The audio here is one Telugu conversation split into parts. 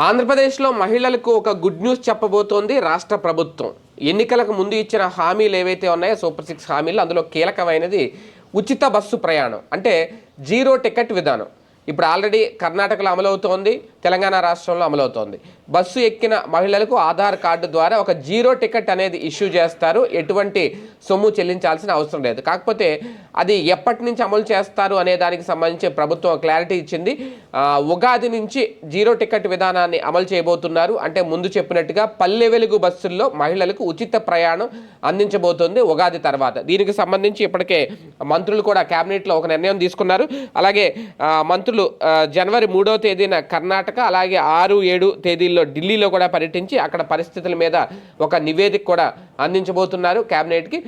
ఆంధ్రప్రదేశ్లో మహిళలకు ఒక గుడ్ న్యూస్ చెప్పబోతోంది రాష్ట్ర ప్రభుత్వం. ఎన్నికలకు ముందు ఇచ్చిన హామీలు ఏవైతే ఉన్నాయో సూపర్ సిక్స్ హామీలు అందులో కీలకమైనది ఉచిత బస్సు ప్రయాణం. అంటే జీరో టికెట్ విధానం. ఇప్పుడు ఆల్రెడీ కర్ణాటకలో అమలవుతోంది తెలంగాణ రాష్ట్రంలో అమలవుతోంది. బస్సు ఎక్కిన మహిళలకు ఆధార్ కార్డు ద్వారా ఒక జీరో టికెట్ అనేది ఇష్యూ చేస్తారు. ఎటువంటి సొమ్ము చెల్లించాల్సిన అవసరం లేదు. కాకపోతే అది ఎప్పటి నుంచి అమలు చేస్తారు అనే దానికి సంబంధించి ప్రభుత్వం క్లారిటీ ఇచ్చింది. ఉగాది నుంచి జీరో టికెట్ విధానాన్ని అమలు చేయబోతున్నారు. అంటే ముందు చెప్పినట్టుగా పల్లె వెలుగు బస్సుల్లో మహిళలకు ఉచిత ప్రయాణం అందించబోతుంది ఉగాది తర్వాత. దీనికి సంబంధించి ఇప్పటికే మంత్రులు కూడా కేబినెట్లో ఒక నిర్ణయం తీసుకున్నారు. అలాగే మంత్రులు మంత్రులు జనవరి మూడో తేదీన కర్ణాటక అలాగే ఆరు ఏడు తేదీల్లో ఢిల్లీలో కూడా పర్యటించి అక్కడ పరిస్థితుల మీద ఒక నివేదిక కూడా అందించబోతున్నారు కేబినెట్కి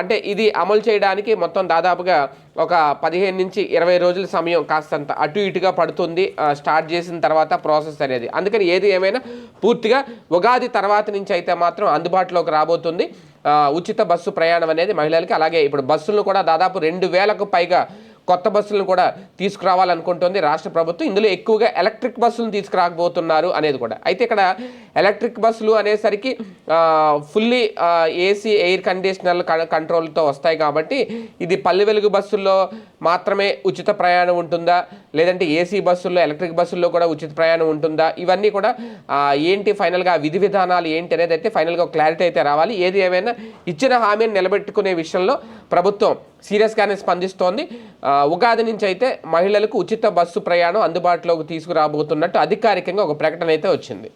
అంటే ఇది అమలు చేయడానికి మొత్తం దాదాపుగా ఒక పదిహేను నుంచి ఇరవై రోజుల సమయం కాస్తంత అటు ఇటుగా పడుతుంది స్టార్ట్ చేసిన తర్వాత ప్రాసెస్ అనేది. అందుకని ఏది ఏమైనా పూర్తిగా ఉగాది తర్వాత నుంచి అయితే మాత్రం అందుబాటులోకి రాబోతుంది. ఉచిత బస్సు ప్రయాణం అనేది మహిళలకి అలాగే ఇప్పుడు బస్సులను కూడా దాదాపు రెండు వేలకు పైగా కొత్త బస్సులను కూడా తీసుకురావాలనుకుంటుంది రాష్ట్ర ప్రభుత్వం. ఇందులో ఎక్కువగా ఎలక్ట్రిక్ బస్సులను తీసుకురాకపోతున్నారు అనేది కూడా. అయితే ఇక్కడ ఎలక్ట్రిక్ బస్సులు అనేసరికి ఫుల్లీ ఏసీ ఎయిర్ కండిషనర్ కంట్రోల్తో వస్తాయి కాబట్టి ఇది పల్లె వెలుగు బస్సుల్లో మాత్రమే ఉచిత ప్రయాణం ఉంటుందా? లేదంటే ఏసీ బస్సుల్లో ఎలక్ట్రిక్ బస్సుల్లో కూడా ఉచిత ప్రయాణం ఉంటుందా? ఇవన్నీ కూడా ఏంటి ఫైనల్గా విధి విధానాలు ఏంటి అనేది అయితే ఫైనల్గా క్లారిటీ అయితే రావాలి. ఏది ఏమైనా ఇచ్చిన హామీని నిలబెట్టుకునే విషయంలో ప్రభుత్వం సీరియస్గానే స్పందిస్తోంది. ఉగాది నుంచి అయితే మహిళలకు ఉచిత బస్సు ప్రయాణం అందుబాటులోకి తీసుకురాబోతున్నట్టు అధికారికంగా ఒక ప్రకటన అయితే వచ్చింది.